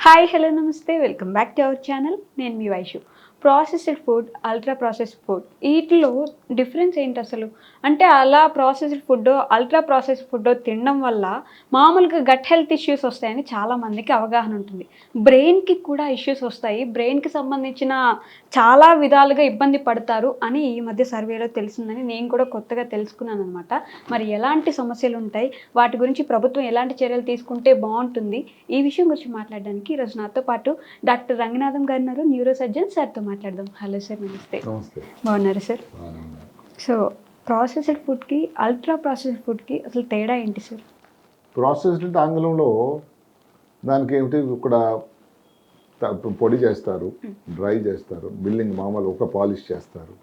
Hi hello నమస్తే welcome back to our channel నేను మీ Vaishu. Processed food ultra processed food వీటిలో difference ఏంటి అసలు? అంటే అలా processed food ultra processed food తినడం వల్ల మామూలుగా గట్ హెల్త్ ఇష్యూస్ వస్తాయని చాలా మందికి అవగాహన ఉంటుంది. బ్రెయిన్కి కూడా ఇష్యూస్ వస్తాయి. బ్రెయిన్కి సంబంధించిన చాలా విధాలుగా ఇబ్బంది పడతారు అని ఈ మధ్య సర్వేలో తెలిసిందని నేను కూడా కొత్తగా తెలుసుకున్నాను అనమాట మరి ఎలాంటి సమస్యలు ఉంటాయి వాటి గురించి ప్రభుత్వం ఎలాంటి చర్యలు తీసుకుంటే బాగుంటుంది? ఈ విషయం గురించి మాట్లాడడానికి ఈరోజు నాతో పాటు డాక్టర్ రంగనాథం గారు ఉన్నారు. న్యూరో సర్జన్ సార్తో మాట్లాడదాం. హలో సార్ నమస్తే. బాగున్నారు సార్? సో ప్రాసెస్డ్ ఫుడ్కి అల్ట్రా ప్రాసెస్డ్ ఫుడ్కి అసలు తేడా ఏంటి సార్? ప్రాసెస్డ్ అంటే ఆంగ్లంలో దానికి ఏమిటి? ఇక్కడ పొడి చేస్తారు డ్రై చేస్తారు బిల్లింగ్ మామూలు ఒక పాలిష్ చేస్తారు.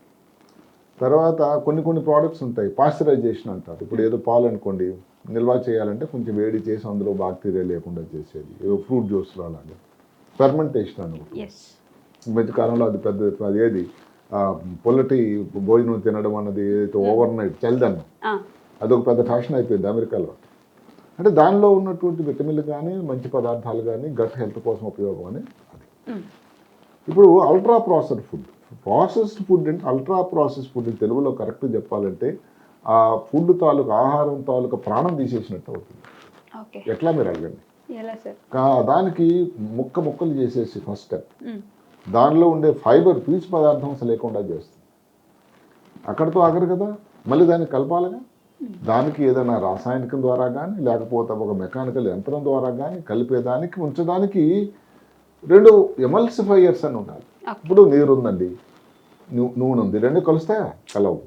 తర్వాత కొన్ని కొన్ని ప్రోడక్ట్స్ ఉంటాయి పాశ్చరైజేషన్ అంటారు. ఇప్పుడు ఏదో పాలు అనుకోండి నిల్వ చేయాలంటే కొంచెం వేడి చేసి అందులో బాక్టీరియా లేకుండా చేసేది. ఏదో ఫ్రూట్ జ్యూస్లో అలాగా. ఫెర్మెంటేషన్ అని ఒకటి. ఎస్ ఈ మధ్య కాలంలో అది పెద్ద అది ఏది? పొల్లటి భోజనం తినడం అన్నది ఏదైతే ఓవర్ నైట్ చలిదన్నం. అదొక పెద్ద ఫ్యాషన్ అయిపోయింది అమెరికాలో. అంటే దానిలో ఉన్నటువంటి విటమిన్లు కానీ మంచి పదార్థాలు కానీ గట్ హెల్త్ కోసం ఉపయోగం అని ఇప్పుడు ultra processed food processed food అంటే అల్ట్రా ప్రాసెస్డ్ ఫుడ్ తెలుగులో కరెక్ట్ చెప్పాలంటే ఆ ఫుడ్ తాలూకు ఆహారం తాలూకు ప్రాణం తీసేసినట్టు అవుతుంది. ఎట్లా మీరు అడగండి? దానికి ముక్క ముక్కలు చేసేసి ఫస్ట్ స్టెప్ దానిలో ఉండే ఫైబర్ పీచు పదార్థం అసలు లేకుండా చేస్తుంది. అక్కడితో ఆగరు కదా? మళ్ళీ దాన్ని కలపాలిగా? దానికి ఏదైనా రాసాయనికం ద్వారా కానీ లేకపోతే ఒక మెకానికల్ యంత్రం ద్వారా కానీ కలిపేదానికి ఉంచడానికి రెండు ఎమల్సిఫైయర్స్ అని ఉండాలి. ఇప్పుడు నీరు ఉందండి. నూనె ఉంది. రెండు కలుస్తాయా? కలవు.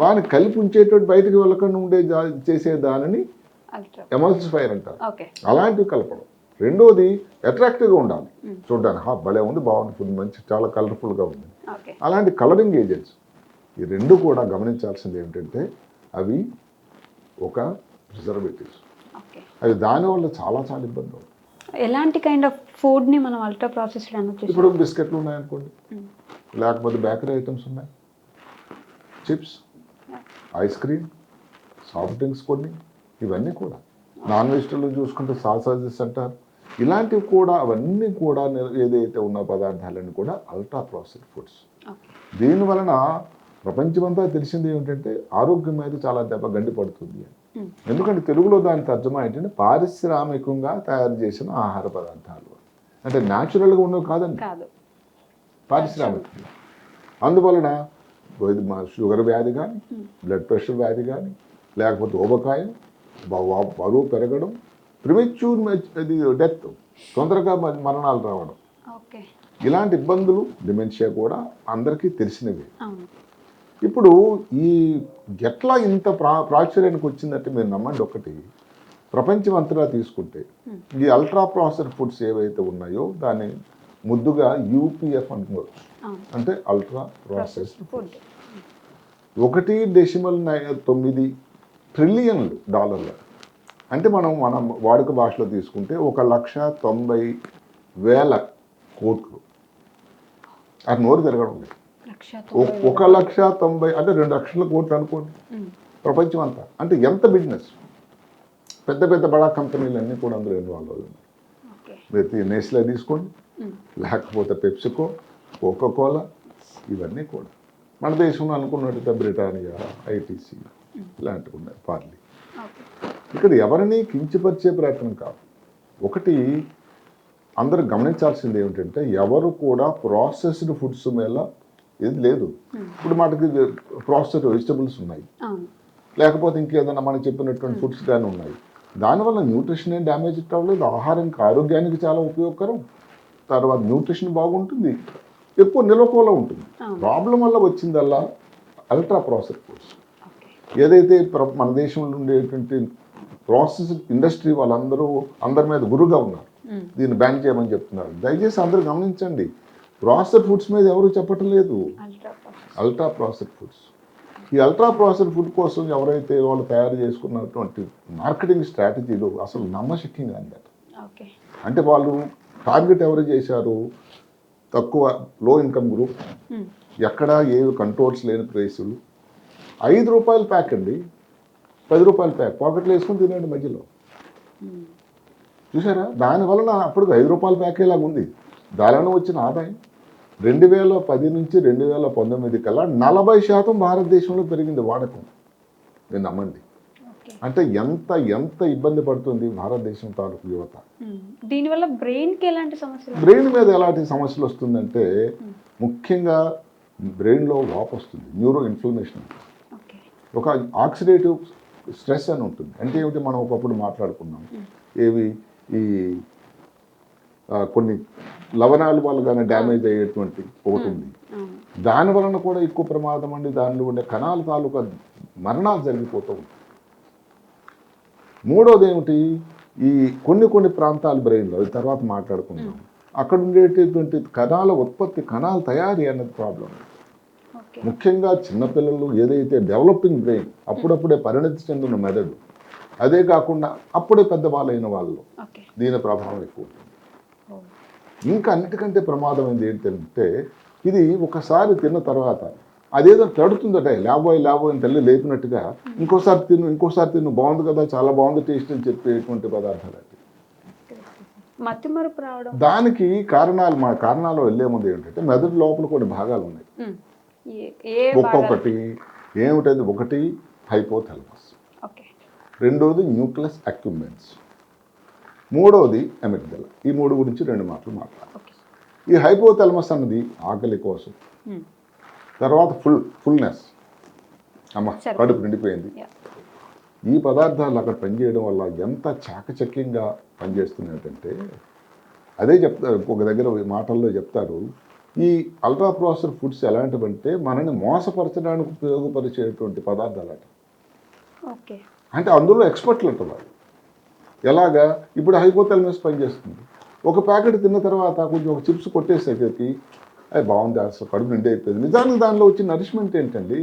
వాని కలిపి ఉంచేటువంటి బయటకు వెళ్ళకుండా ఉండే చేసే దానిని అల్ట్రా ఎమల్సిఫైయర్ అంటారు. అలాంటివి కలపడం. రెండోది అట్రాక్టివ్గా ఉండాలి. చూడడానికి హా భలే ఉంది బాగుంది ఫుడ్ మంచి చాలా కలర్ఫుల్గా ఉంది. అలాంటి కలరింగ్ ఏజెంట్స్ ఈ రెండు కూడా గమనించాల్సింది ఏమిటంటే అవి ఒక ప్రిజర్వేటివ్స్ అవి దానివల్ల చాలా చాలా ఇబ్బంది అవుతుంది. ఎలాంటి కైండ్ ఆఫ్ ఫుడ్ని మనం అల్ట్రా ప్రాసెస్డ్ అనొచ్చు ఇప్పుడు బిస్కెట్లు ఉన్నాయనుకోండి లేకపోతే బేకరీ ఐటమ్స్ ఉన్నాయి. Chips ice cream soft drinks కొన్ని ఇవన్నీ కూడా. నాన్ వెజిటబుల్ చూసుకుంటే సాసాజెస్ అంటారు. ఇలాంటివి కూడా అవన్నీ కూడా ఏదైతే ఉన్న పదార్థాలన్నీ కూడా అల్ట్రా ప్రాసెస్డ్ ఫుడ్స్ దీని వలన ప్రపంచమంతా తెలిసింది ఏమిటంటే ఆరోగ్యం మీద చాలా దెబ్బ గండి పడుతుంది అని. ఎందుకంటే తెలుగులో దాని తర్జమా ఏంటంటే పారిశ్రామికంగా తయారు చేసిన ఆహార పదార్థాలు. అంటే న్యాచురల్గా ఉన్నవి కాదండి. కాదు. పారిశ్రామికంగా అందువలన షుగర్ వ్యాధి కానీ బ్లడ్ ప్రెషర్ వ్యాధి కానీ లేకపోతే ఊబకాయం బరువు పెరగడం ప్రిమెచ్యూర్ ఇది డెత్ తొందరగా మరణాలు రావడం. ఇలాంటి ఇబ్బందులు డిమెన్షియా కూడా అందరికీ తెలిసినవి. ఇప్పుడు ఈ ఎట్లా ఇంత ప్రా ప్రాచుర్యానికి వచ్చిందంటే మీరు నమ్మండి ఒకటి. ప్రపంచం అంతటా తీసుకుంటే ఈ అల్ట్రా ప్రాసెస్డ్ ఫుడ్స్ ఏవైతే ఉన్నాయో దాన్ని ముద్దుగా యూపీఎఫ్ అనుకోవచ్చు అంటే అల్ట్రా ప్రాసెస్డ్ ఫుడ్ ఒకటి డెసిమల్ తొమ్మిది ట్రిలియన్లు డాలర్లు అంటే మనం మనం వాడుక భాషలో తీసుకుంటే ఒక లక్ష తొంభై వేల కోట్లు. అది నోరు తిరగడం లేదు. ఒక లక్ష తొంభై అంటే రెండు లక్షల కోట్లు అనుకోండి. ప్రపంచం అంతా. అంటే ఎంత బిజినెస్? పెద్ద పెద్ద బడా కంపెనీలు అన్నీ కూడా అందులో ఇన్వాల్వ్ ఓకే. ప్రతి నేస్లే తీసుకోండి. లేకపోతే పెప్సికో కోకోకోలా ఇవన్నీ కూడా. మన దేశంలో అనుకున్నట్టుగా బ్రిటానియా ఐటీసీ ఇలాంటివి ఉన్నాయి పార్లీ. ఇక్కడ ఎవరిని కించపరిచే ప్రయత్నం కాదు. ఒకటి అందరూ గమనించాల్సింది ఏమిటంటే ఎవరు కూడా ప్రాసెస్డ్ ఫుడ్స్ మీద ఇది లేదు. ఇప్పుడు మనకి ప్రాసెస్డ్ వెజిటబుల్స్ ఉన్నాయి. లేకపోతే ఇంకేదైనా మనం చెప్పినటువంటి ఫుడ్స్ కానీ ఉన్నాయి. దానివల్ల న్యూట్రిషన్ ఏం డ్యామేజ్ అవ్వలేదు ఆహారానికి ఆరోగ్యానికి చాలా ఉపయోగకరం. తర్వాత న్యూట్రిషన్ బాగుంటుంది. ఎక్కువ నిలవకోలా ఉంటుంది. ప్రాబ్లం వల్ల వచ్చిందల్లా అల్ట్రా ప్రాసెస్ ఫుడ్స్ ఏదైతే మన దేశంలో ఉండేటువంటి ప్రాసెస్ ఇండస్ట్రీ వాళ్ళందరూ అందరి మీద గురుగా ఉన్నారు. దీన్ని బ్యాన్ చేయమని చెప్తున్నారు. దయచేసి అందరూ గమనించండి. ప్రాసెస్ ఫుడ్స్ మీద ఎవరు చెప్పటం లేదు. Ultra process. Ultra processed foods. ఈ అల్ట్రా ప్రాసెస్డ్ ఫుడ్ కోసం ఎవరైతే వాళ్ళు తయారు చేసుకున్నటువంటి మార్కెటింగ్ స్ట్రాటజీలు అసలు నమ్మశక్యంగా అందట ఓకే. అంటే వాళ్ళు టార్గెట్ ఎవరు చేశారు? తక్కువ లో ఇన్కమ్ గ్రూప్. ఎక్కడ ఏవి కంట్రోల్స్ లేని ప్రైసులు ఐదు రూపాయల ప్యాక్ అండి. పది రూపాయల ప్యాక్. పాకెట్లో వేసుకొని తినండి మధ్యలో. చూసారా? దాని వలన అప్పుడు ఐదు రూపాయల ప్యాకేలాగా ఉంది. దానిలో వచ్చిన ఆదాయం. రెండు వేల పది నుంచి రెండు వేల పంతొమ్మిది కల్లా నలభై శాతం భారతదేశంలో పెరిగింది వాడకం. మీరు నమ్మండి. అంటే ఎంత ఎంత ఇబ్బంది పడుతుంది భారతదేశం తాలూకు యువత? దీనివల్ల బ్రెయిన్కి ఎలాంటి సమస్యలు? బ్రెయిన్ మీద ఎలాంటి సమస్యలు వస్తుందంటే ముఖ్యంగా బ్రెయిన్లో వాపు వస్తుంది న్యూరో ఇన్ఫ్లమేషన్ ఒక ఆక్సిడేటివ్ స్ట్రెస్ అని ఉంటుంది. అంటే ఏమిటి? మనం ఒకప్పుడు మాట్లాడుకున్నాం. ఏవి? ఈ కొన్ని లవణాల వల్ల డ్యామేజ్ అయ్యేటువంటి ఒకటి ఉంది. దాని వలన కూడా ఎక్కువ ప్రమాదం అండి. దానిలో ఉండే కణాల తాలూకా మరణాలు జరిగిపోతూ ఉంటాయి. మూడోది ఏమిటి? ఈ కొన్ని కొన్ని ప్రాంతాల బ్రెయిన్లో అది తర్వాత మాట్లాడుకుందాం. అక్కడ ఉండేటటువంటి కణాల ఉత్పత్తి కణాల తయారీ అన్నది ప్రాబ్లం ముఖ్యంగా చిన్నపిల్లలు ఏదైతే డెవలపింగ్ బ్రెయిన్ అప్పుడప్పుడే పరిణతి చెందిన మెదడు అదే కాకుండా అప్పుడే పెద్దవాళ్ళైన వాళ్ళు దీని ప్రభావం ఎక్కువ. ఇంకా అన్నిటికంటే ప్రమాదమైంది ఏంటంటే ఇది ఒకసారి తిన్న తర్వాత అదేదో పెడుతుందట లేబోయ్ లేబోయ్ అని తల్లి లేపినట్టుగా ఇంకోసారి తిను ఇంకోసారి తిను బాగుంది కదా చాలా బాగుంది టేస్ట్ అని చెప్పేటువంటి పదార్థాలు రావడం? దానికి కారణాలు మా కారణాలు వెళ్ళే ముందు ఏంటంటే మెదడు లోపల కొన్ని భాగాలు ఉన్నాయి? ఒక్కొక్కటి ఏమిటది? ఒకటి హైపోథెలమస్. రెండోది న్యూక్లియస్ అక్యుమెంట్స్. మూడవది ఎమిగ్దల ఈ మూడు గురించి రెండు మాటలు మాట్లాడాలి ఈ హైపోథెలమస్ అన్నది ఆకలి కోసం. తర్వాత ఫుల్ ఫుల్నెస్. అమ్మ. కడుపు నిండిపోయింది. ఈ పదార్థాలు అక్కడ పనిచేయడం వల్ల ఎంత చాకచక్యంగా పనిచేస్తున్నాయంటే అదే చెప్తారు ఒక దగ్గర మాటల్లో చెప్తారు ఈ అల్ట్రా ప్రాసెసర్ ఫుడ్స్ ఎలాంటివంటే మనని మోసపరచడానికి ఉపయోగపరిచేటువంటి పదార్థాలట. ఓకే. అంటే అందులో ఎక్స్పర్ట్లు అంట వాళ్ళు ఎలాగా? ఇప్పుడు హైపోథెలమస్ పనిచేస్తుంది ఒక ప్యాకెట్ తిన్న తర్వాత కొంచెం ఒక చిప్స్ కొట్టేసేసరికి అది బాగుంది అసలు కడుపు నిండి అయిపోయింది. నిజానికి దానిలో వచ్చిన నరిష్మెంట్ ఏంటండి?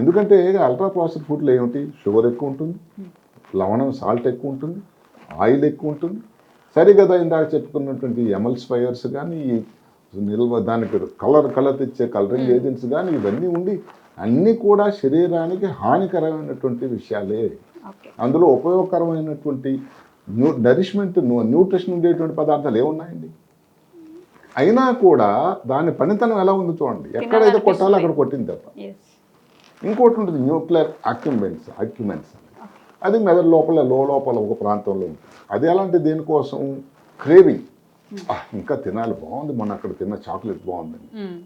ఎందుకంటే అల్ట్రా ప్రాసెస్ ఫుడ్లో ఏమిటి? షుగర్ ఎక్కువ ఉంటుంది లవణం సాల్ట్ ఎక్కువ ఉంటుంది ఆయిల్ ఎక్కువ ఉంటుంది. సరే కదా ఇందాక చెప్పుకున్నటువంటి ఎమల్స్ఫైయర్స్ కానీ ఈ నిల్వ దానికి కలర్ కలర్ తెచ్చే కలరింగ్ ఏజెంట్స్ కానీ ఇవన్నీ ఉండి అన్నీ కూడా శరీరానికి హానికరమైనటువంటి విషయాలే. అందులో ఉపయోగకరమైనటువంటి న్యూ నరిష్మెంట్ న్యూట్రిషన్ ఉండేటువంటి పదార్థాలు ఏమున్నాయండి? అయినా కూడా దాని పనితనం ఎలా ఉంది చూడండి. ఎక్కడైతే కొట్టాలో అక్కడ కొట్టింది తప్ప. ఇంకోటి ఉంటుంది న్యూక్లియర్ అక్యుమెంట్స్ అక్యుమెంట్స్ అది మెదడు లోపల లో లోపల ఒక ప్రాంతంలో ఉంటుంది. అది ఎలాంటి దేనికోసం? క్రేవింగ్ ఇంకా తినాలి బాగుంది మొన్న అక్కడ తిన్న చాక్లెట్ బాగుందని ఉమ్.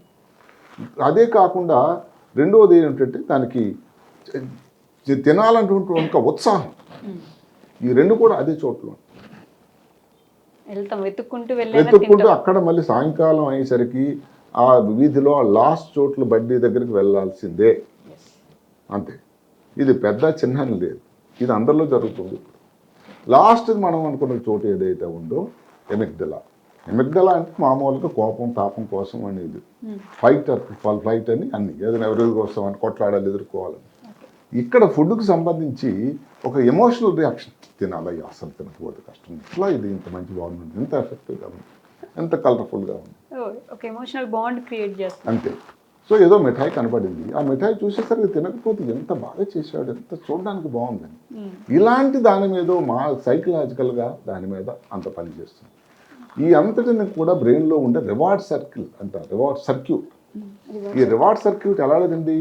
అదే కాకుండా రెండవది ఏంటంటే దానికి తి- తినాలన్నటువంటి ఒక ఉత్సాహం. ఈ రెండు కూడా అదే చోట్ల వెతుక్కుంటూ అక్కడ మళ్ళీ సాయంకాలం అయ్యేసరికి ఆ వీధిలో ఆ లాస్ట్ చోట్ల బడ్డీ దగ్గరికి వెళ్ళాల్సిందే. అంతే. ఇది పెద్ద చిన్న అని లేదు. ఇది అందరిలో జరుగుతుంది. లాస్ట్ మనం అనుకున్న చోటు ఏదైతే ఉందో ఎమిగ్దల ఎమిగ్దల అంటే మామూలుగా కోపం తాపం కోసం అనేది. ఫైట్ ఫ్లైట్ అని అన్ని. ఏదైనా ఎవరి కోసం అని కొట్లాడాలి ఎదుర్కోవాలని. ఇక్కడ ఫుడ్కి సంబంధించి ఒక ఎమోషనల్ రియాక్షన్ తినాలయ్యా అసలు తినకపోతే కష్టం. ఇట్లా ఇది ఇంత మంచి బాగుంది. ఎంత ఎఫెక్టివ్గా ఉంది. ఎంత కలర్ఫుల్గా ఉంది. ఓ, ఒక ఎమోషనల్ బాండ్ క్రియేట్ చేస్తాం అంతే. సో ఏదో మిఠాయి కనపడింది ఆ మిఠాయి చూసేసరికి తినకపోతే ఎంత బాగా చేశాడు ఎంత చూడడానికి బాగుందని. ఇలాంటి దాని మీద మా సైకలాజికల్గా దాని మీద అంత పని చేస్తుంది. ఈ అంతటిని కూడా బ్రెయిన్లో ఉండే రివార్డ్ సర్కిల్ అంటారు రివార్డ్ సర్క్యూట్. ఈ రివార్డ్ సర్క్యూట్ ఎలా లేదండి?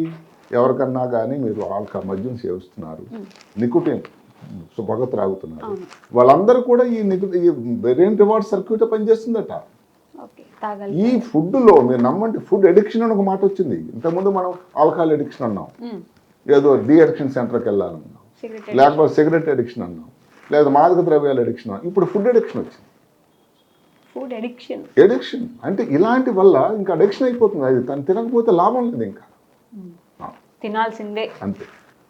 ఎవరికన్నా కానీ మీరు ఆల్క మద్యం సేవిస్తున్నారు నికుటిన్ పొగ త్రాగుతున్నారు. వాళ్ళందరూ కూడా ఈ నికు ఈ బ్రెయిన్ రివార్డ్ సర్క్యూట్ పనిచేస్తుందట. ఈ ఫుడ్లో మీరు నమ్మండి ఫుడ్ అడిక్షన్ అని ఒక మాట వచ్చింది. ఇంతకుముందు మనం ఆల్కహాల్ అడిక్షన్ అన్నాం. ఏదో డి అడిక్షన్ సెంటర్కి వెళ్ళాలన్నాం. లేకపోతే సిగరెట్ అడిక్షన్ అన్నాం. లేదా మాదక ద్రవ్యాల అడిక్షన్ అన్నాం. ఇప్పుడు ఫుడ్ అడిక్షన్ వచ్చింది. Food addiction. ఎడిక్షన్ అంటే ఇలాంటి వల్ల ఇంకా అడిక్షన్ అయిపోతుంది. అది తను తినకపోతే లాభం లేదు ఇంకా. తినాల్సిందే. అంతే.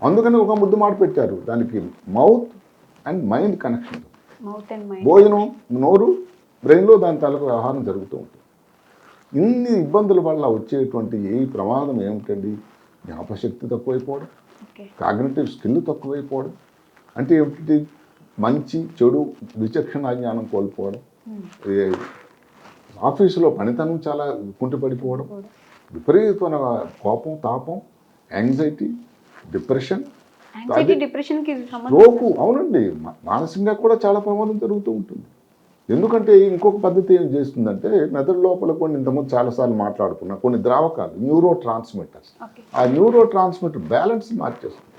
అందుకని ఒక ముద్దు మాట పెట్టారు. దానికి mouth and mind connection mouth and mind భోజనం నోరు బ్రెయిన్లో దాని తాలూకు వ్యవహారం జరుగుతూ ఉంటుంది. ఇన్ని ఇబ్బందుల వల్ల వచ్చేటువంటి ఏ ప్రమాదం ఏమిటండి? జ్ఞాపశక్తి తక్కువైపోవడం. కాగ్నేటివ్ స్కిల్ తక్కువైపోవడం. అంటే ఏమిటి? మంచి చెడు విచక్షణ జ్ఞానం కోల్పోవడం. ఆఫీసులో పనితనం చాలా కుంటుపడిపోవడం విపరీతమైన కోపం తాపం యాంగ్జైటీ డిప్రెషన్ స్ట్రోక్ అవునండి. మానసికంగా కూడా చాలా ప్రమాదం జరుగుతూ ఉంటుంది. ఎందుకంటే ఇంకొక పద్ధతి ఏం చేస్తుందంటే మెదడు లోపల కొన్ని ఇంతకుముందు చాలాసార్లు మాట్లాడుకున్నా కొన్ని ద్రావకాలు న్యూరో ట్రాన్స్మిటర్స్ ఆ న్యూరో ట్రాన్స్మిటర్ బ్యాలెన్స్ మార్చేస్తుంది.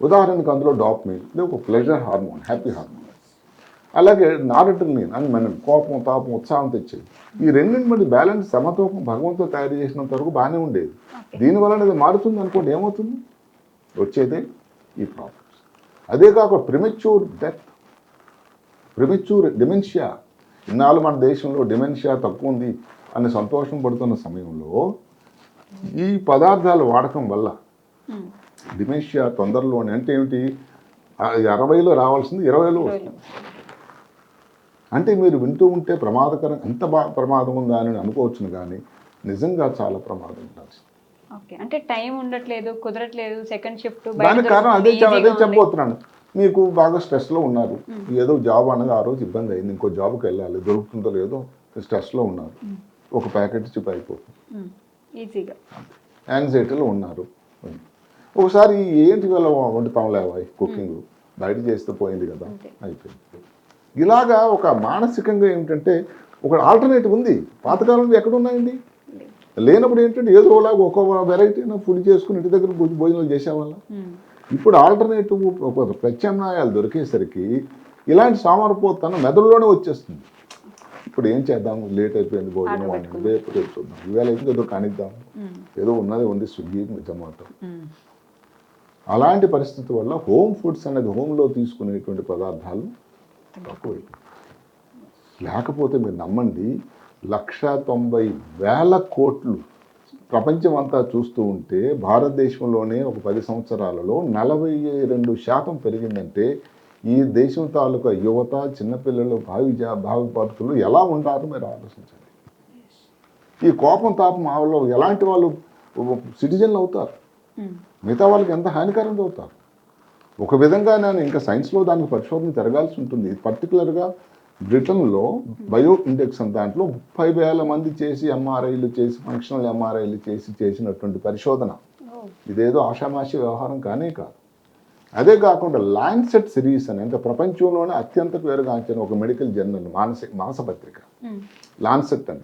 ఉదాహరణకు అందులో డాప్మిన్ ఇది ఒక ప్లెజర్ హార్మోన్ హ్యాపీ హార్మోన్ అలాగే నారట్రిలిన్ అని మనం కోపం తాపం ఉత్సాహం తెచ్చేది. ఈ రెండింటి మధ్య బ్యాలెన్స్ సమతూకం భగవంతుడు తయారు చేసినంత వరకు బాగానే ఉండేది. దీనివల్ల అది మారుతుంది అనుకోండి ఏమవుతుంది? వచ్చేదే ఈ ప్రాబ్లమ్స్ అదే కాక ప్రిమెచ్యూర్ డెత్ ప్రిమెచ్యూర్ డిమెన్షియా ఇన్నాళ్ళు మన దేశంలో డిమెన్షియా తక్కువ ఉంది అని సంతోషం పడుతున్న సమయంలో ఈ పదార్థాల వాడకం వల్ల. డిమెన్షియా తొందరలోనే అంటే ఏమిటి? అరవైలో రావాల్సింది ఇరవైలో వస్తుంది. అంటే మీరు వింటూ ఉంటే ప్రమాదకరం ఎంత ప్రమాదం ఉందా అని అనుకోవచ్చును కానీ నిజంగా చాలా ప్రమాదం ఉండాల్సింది. ఓకే. అంటే టైం ఉండట్లేదు కుదరట్లేదు సెకండ్ షిఫ్ట్ దానికి కారణం అదే అదే చెప్పబోతున్నాను. మీకు బాగా స్ట్రెస్లో ఉన్నారు. ఏదో జాబ్ అనగా ఆ రోజు ఇబ్బంది అయింది ఇంకో జాబ్కి వెళ్ళాలి దొరుకుతుందో లేదో స్ట్రెస్లో ఉన్నారు. ఒక ప్యాకెట్ చిప్ అయిపోతుంది. ఈజీగా. యాంగ్జైటీలో ఉన్నారు. ఒకసారి ఏంటి వేళ వండుతాం లేవా కుకింగ్? బయట చేస్తే పోయింది కదా. అయిపోయింది. ఇలాగా ఒక మానసికంగా ఏమిటంటే ఒక ఆల్టర్నేటివ్ ఉంది. పాతకాలంలో ఎక్కడ ఉన్నాయండి? లేనప్పుడు ఏంటంటే ఏదో ఒకలాగా ఒక వెరైటీ ఫుడ్ చేసుకుని ఇంటి దగ్గర భోజ- భోజనాలు చేసేవాళ్ళం. ఇప్పుడు ఆల్టర్నేటివ్ ఒక ప్రత్యామ్నాయాలు దొరికేసరికి ఇలాంటి సామర్పోతనం మెదడులోనే వచ్చేస్తుంది. ఇప్పుడు ఏం చేద్దాం? లేట్ అయిపోయింది భోజనం రేపు రేపు చూద్దాం. ఈవేళ అయితే ఏదో కానిద్దాం. ఏదో ఉన్నది ఉంది స్విగ్గీ జొమాటో. అలాంటి పరిస్థితి వల్ల హోమ్ ఫుడ్స్ అనేది హోమ్లో తీసుకునేటువంటి పదార్థాలు తక్కువైపోయాయి లేకపోతే మీరు నమ్మండి లక్ష తొంభై వేల కోట్లు ప్రపంచం అంతా చూస్తూ ఉంటే భారతదేశంలోనే ఒక పది సంవత్సరాలలో నలభై రెండు శాతం పెరిగిందంటే ఈ దేశం తాలూకా యువత చిన్నపిల్లలు భావి భావి పద్ధతులు ఎలా ఉంటారో మీరు ఆలోచించండి. ఈ కోపం తాపం ఆవిలో ఎలాంటి వాళ్ళు సిటిజన్లు అవుతారు. మిగతా వాళ్ళకి ఎంత హానికరంగా అవుతారు? ఒక విధంగా నేను ఇంకా సైన్స్లో దానికి పరిశోధన జరగాల్సి ఉంటుంది. పర్టికులర్గా బ్రిటన్లో బయో ఇండెక్స్ అని దాంట్లో ముప్పై వేల మంది చేసి ఎంఆర్ఐలు చేసి ఫంక్షనల్ ఎంఆర్ఐలు చేసి చేసినటువంటి పరిశోధన. ఇదేదో ఆషామాషి వ్యవహారం కానే కాదు. అదే కాకుండా లాన్సెట్ సిరీస్ అని అంటే ప్రపంచంలోనే అత్యంత పేరుగాంచిన ఒక మెడికల్ జర్నల్ మానసిక మాసపత్రిక లాన్సెట్ అని.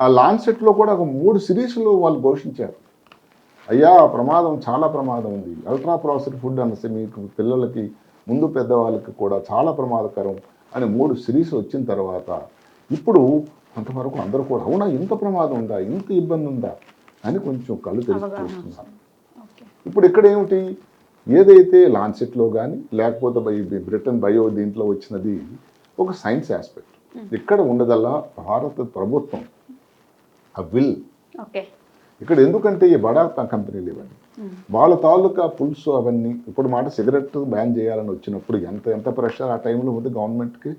ఆ. లాన్సెట్లో కూడా ఒక మూడు సిరీస్లు వాళ్ళు ఘోషించారు. అయ్యా ప్రమాదం చాలా ప్రమాదం ఉంది. అల్ట్రా ప్రాసెస్డ్ ఫుడ్ అనేసి మీకు పిల్లలకి ముందు పెద్దవాళ్ళకి కూడా చాలా ప్రమాదకరం అని మూడు సిరీస్ వచ్చిన తర్వాత ఇప్పుడు కొంతవరకు అందరూ కూడా అవునా ఇంత ప్రమాదం ఉందా ఇంత ఇబ్బంది ఉందా అని కొంచెం కళ్ళు తెలిసి అవగాహన చూస్తున్నారు. ఓకే. ఇప్పుడు ఇక్కడ ఏమిటి? ఏదైతే లాన్సెట్లో కానీ లేకపోతే బై బ్రిటన్ బయో దీంట్లో వచ్చినది ఒక సైన్స్ ఆస్పెక్ట్. ఇక్కడ ఉండదల్లా భారత ప్రభుత్వం ఆ విల్ ఇక్కడ ఎందుకంటే ఈ బడా కంపెనీలు ఇవన్నీ వాళ్ళ తాలూకా పులుసు అవన్నీ ఇప్పుడు మాట సిగరెట్ బ్యాన్ చేయాలని వచ్చినప్పుడు ఎంత ఎంత ప్రెషర్ ఆ టైంలో ఉంది గవర్నమెంట్కి.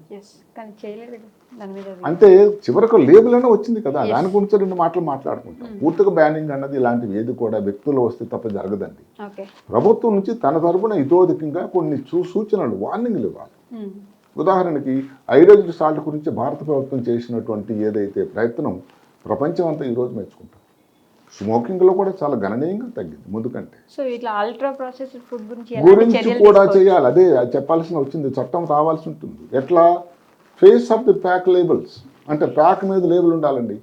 అంటే చివరకు లేబుల్ అయినా వచ్చింది కదా. దాని గురించి రెండు మాటలు మాట్లాడుకుంటాం. పూర్తిగా బ్యానింగ్ అన్నది ఇలాంటివి ఏది కూడా వ్యక్తులు వస్తే తప్ప జరగదండి. ప్రభుత్వం నుంచి తన తరపున ఇతోధికంగా కొన్ని సూచనలు వార్నింగ్లు ఇవ్వాలి. ఉదాహరణకి ఐరోజు సాల్ట్ గురించి భారత ప్రభుత్వం చేసినటువంటి ఏదైతే ప్రయత్నం ప్రపంచం అంతా ఈరోజు మెచ్చుకుంటాం స్మోకింగ్లో కూడా చాలా గణనీయంగా తగ్గింది ముందు కంటే సో ఇట్లా అల్ట్రా ప్రాసెస్డ్ ఫుడ్ గురించి కూడా? చేయాలి. అదే చెప్పాల్సిన వచ్చింది. చట్టం రావాల్సి ఉంటుంది. ఎట్లా? Face of the pack labels. అంటే ప్యాక్ మీద లేబుల్ ఉండాలండి.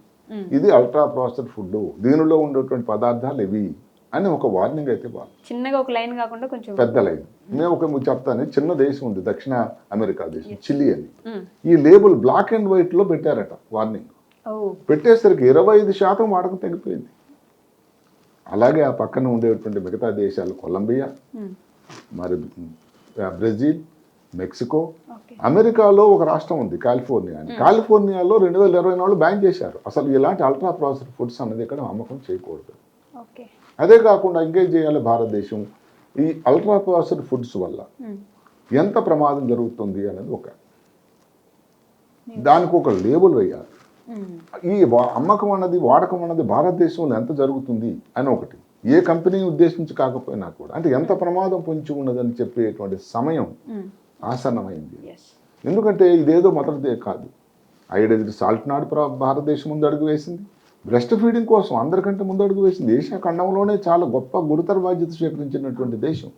ఇది అల్ట్రా ప్రాసెస్డ్ ఫుడ్ దీనిలో ఉండేటువంటి పదార్థాలు ఇవి అని ఒక వార్నింగ్ అయితే వాళ్ళు చిన్నగా ఒక లైన్ కాకుండా కొంచెం పెద్ద లైన్. మేము ఒక చెప్తాను. చిన్న దేశం ఉంది. దక్షిణ అమెరికా దేశం. చిల్లీ అని. ఈ లేబుల్ బ్లాక్ అండ్ వైట్లో పెట్టారట వార్నింగ్. పెట్టేసరికి ఇరవై ఐదు శాతం వాడకం తగ్గిపోయింది. అలాగే ఆ పక్కన ఉండేటువంటి మిగతా దేశాలు కొలంబియా ఉమ్. మరి బ్రెజిల్ మెక్సికో. అమెరికాలో ఒక రాష్ట్రం ఉంది కాలిఫోర్నియా అని. కాలిఫోర్నియాలో రెండు వేల ఇరవై నాలుగు బ్యాన్ చేశారు. అసలు ఇలాంటి అల్ట్రా ప్రాసెస్డ్ ఫుడ్స్ అన్నది ఇక్కడ అమ్మకం చేయకూడదు. అదే కాకుండా ఇంకేం చేయాలి భారతదేశం? ఈ అల్ట్రా ప్రాసెస్డ్ ఫుడ్స్ వల్ల ఉమ్. ఎంత ప్రమాదం జరుగుతుంది అనేది ఒక దానికి ఒక లేబుల్ వేయాలి. ఈ అమ్మకం అన్నది వాడకం అన్నది భారతదేశంలో ఎంత జరుగుతుంది అని ఒకటి. ఏ కంపెనీ ఉద్దేశించి కాకపోయినా కూడా అంటే ఎంత ప్రమాదం పొంచి ఉన్నదని చెప్పేటువంటి సమయం. ఆసన్నమైంది. ఎందుకంటే ఇదేదో మొదటిదే కాదు. ఐడైదు సాల్ట్ నాడు ప్ర- భారతదేశం ముందు అడుగు వేసింది. బ్రెస్ట్ ఫీడింగ్ కోసం అందరికంటే ముందు అడుగు వేసింది. ఏషియా ఖండంలోనే చాలా గొప్ప గురుతర బాధ్యత స్వీకరించినటువంటి దేశం.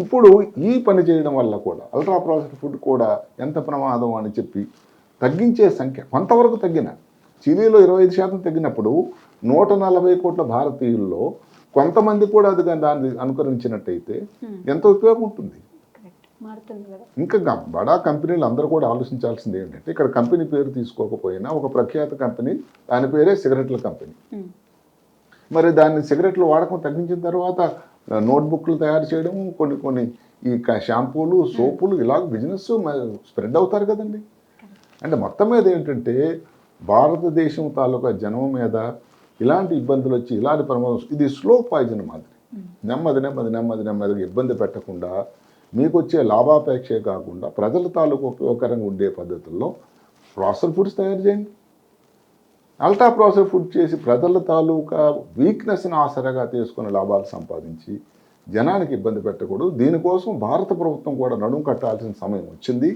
ఇప్పుడు ఈ పని చేయడం వల్ల కూడా అల్ట్రా ప్రాసెస్డ్ ఫుడ్ కూడా ఎంత ప్రమాదం అని చెప్పి తగ్గించే సంఖ్య కొంతవరకు తగ్గిన. చిలీలో ఇరవై ఐదు శాతం తగ్గినప్పుడు నూట నలభై కోట్ల భారతీయుల్లో కొంతమంది కూడా అది దాన్ని అనుకరించినట్టయితే ఎంత ఉపయోగం ఉంటుంది. ఇంకా బడా కంపెనీలు అందరూ కూడా ఆలోచించాల్సింది ఏంటంటే ఇక్కడ కంపెనీ పేరు తీసుకోకపోయినా ఒక ప్రఖ్యాత కంపెనీ దాని పేరే సిగరెట్ల కంపెనీ. మరి దాన్ని సిగరెట్లు వాడకం తగ్గించిన తర్వాత నోట్బుక్లు తయారు చేయడం కొన్ని కొన్ని ఈ షాంపూలు సోపులు ఇలా బిజినెస్ స్ప్రెడ్ అవుతారు కదండి. అంటే మొత్తం మీద ఏంటంటే భారతదేశం తాలూకా జనం మీద ఇలాంటి ఇబ్బందులు వచ్చి ఇలాంటి ప్రమాదం ఇది స్లో పాయిజన్ మాదిరి. నెమ్మది నెమ్మది నెమ్మది నెమ్మదిగా ఇబ్బంది పెట్టకుండా మీకు వచ్చే లాభాపేక్షే కాకుండా ప్రజల తాలూకు ఉపయోగకరంగా ఉండే పద్ధతుల్లో ప్రాసెస్ ఫుడ్స్ తయారు చేయండి. అల్ట్రా ప్రాసెస్ ఫుడ్ చేసి ప్రజల తాలూకా వీక్నెస్ని ఆసరాగా తీసుకుని లాభాలు సంపాదించి జనానికి ఇబ్బంది పెట్టకూడదు. దీనికోసం భారత ప్రభుత్వం కూడా నడుము కట్టాల్సిన సమయం వచ్చింది.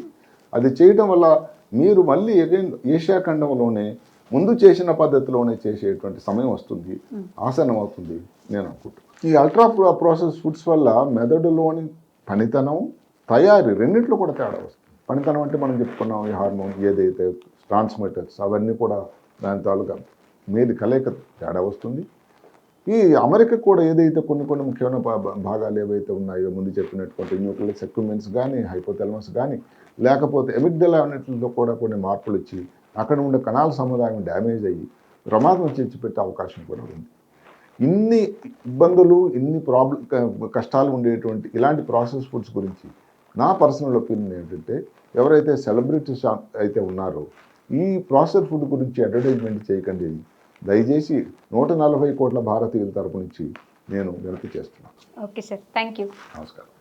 అది చేయడం వల్ల మీరు మళ్ళీ అగైన్ ఏషియా ఖండంలోనే ముందు చేసిన పద్ధతిలోనే చేసేటువంటి సమయం వస్తుంది ఆసనం అవుతుంది నేను అనుకుంటున్నాను. ఈ అల్ట్రా ప్రో- ప్రాసెస్ ఫుడ్స్ వల్ల మెదడులోని పనితనం తయారీ రెండింటిలో కూడా తేడా వస్తుంది. పనితనం అంటే మనం చెప్పుకున్నాం ఈ హార్మోన్ ఏదైతే ట్రాన్స్మిటర్స్ అవన్నీ కూడా దాని తాలూకా మీద కలయిక తేడా వస్తుంది. ఈ అమెరికా కూడా ఏదైతే కొన్ని కొన్ని ముఖ్యమైన భాగాలు ఏవైతే ఉన్నాయో ముందు చెప్పినటువంటి న్యూక్లియస్ ఎక్విప్మెంట్స్ కానీ హైపోథెలమస్ కానీ లేకపోతే ఎమిగ్డల్ అన్నింటిలో కూడా కొన్ని మార్పులు వచ్చి అక్కడ ఉండే కణాల సముదాయం డ్యామేజ్ అయ్యి ప్రమాదం వచ్చి పెట్టే అవకాశం కూడా ఉంది. ఇన్ని ఇబ్బందులు ఇన్ని ప్రాబ్లం కష్టాలు ఉండేటువంటి ఇలాంటి ప్రాసెస్ ఫుడ్స్ గురించి నా పర్సనల్ ఒపీనియన్ ఏంటంటే ఎవరైతే సెలబ్రిటీస్ అయితే ఉన్నారో ఈ ప్రాసెస్ ఫుడ్ గురించి అడ్వర్టైజ్మెంట్ చేయకండి. దయచేసి నూట నలభై కోట్ల భారతీయుల తరపు నుంచి నేను వినతి చేస్తున్నాను. Okay sir. థ్యాంక్ యూ నమస్కారం.